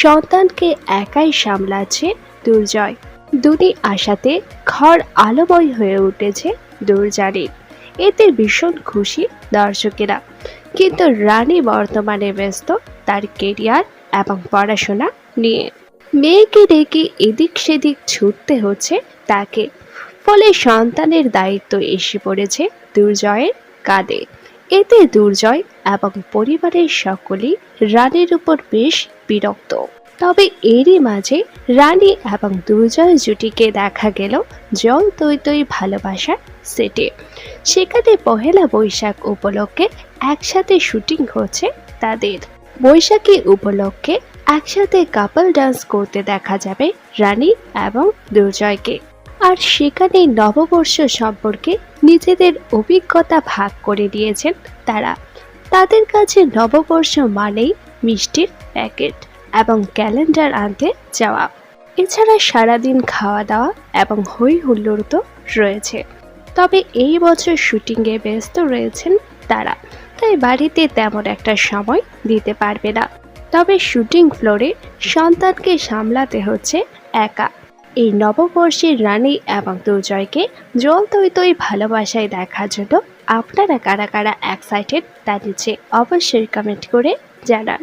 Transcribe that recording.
সন্তানকে একাই সামলাচ্ছে দুর্জয়। দুটি আশাতে ঘর আলোময় হয়ে উঠেছে দুর্জারির এতে ভীষণ খুশি দর্শকেরা। কিন্তু রানী বর্তমানে ব্যস্ত তার কেরিয়ার এবং পড়াশোনা নিয়ে। মেয়েকে ডেকে এদিক সেদিক ছুটতে হচ্ছে তাকে। ফলে সন্তানের দায়িত্ব এসে পড়েছে দুর্জয়ের কাঁধে। এতে দুর্জয় এবং পরিবারের সকলেই রানীর উপর বেশ বিরক্ত। তবে এরই মাঝে রানী এবং দুর্জয় জুটিকে দেখা গেল জল তৈ তৈ ভালোবাসার সেটে। সেখানে পহেলা বৈশাখ উপলক্ষে একসাথে শুটিং হচ্ছে তাদের। বৈশাখী উপলক্ষে একসাথে কাপল ডান্স করতে দেখা যাবে রানী এবং দুর্জয়কে। আর সেখানে নববর্ষ সম্পর্কে নিজেদের অভিজ্ঞতা ভাগ করে দিয়েছেন তারা। তাদের কাছে নববর্ষ মানেই মিষ্টির প্যাকেট এবং ক্যালেন্ডার আনতে যাওয়া। এছাড়া সারাদিন খাওয়া দাওয়া এবং হই হুল্লোড় তো রয়েছে। তবে এই বছর শুটিংয়ে ব্যস্ত রয়েছেন তারা। তাই বাড়িতে তেমন একটা সময় দিতে পারবে না। তবে শুটিং ফ্লোরে সন্তানকে সামলাতে হচ্ছে একা। এই নববর্ষের রানী এবং দুর্জয়কে জল তৈ তৈ ভালোবাসায় দেখার জন্য আপনারা কারা কারা এক্সাইটেড তা নিচে অবশ্যই কমেন্ট করে জানান।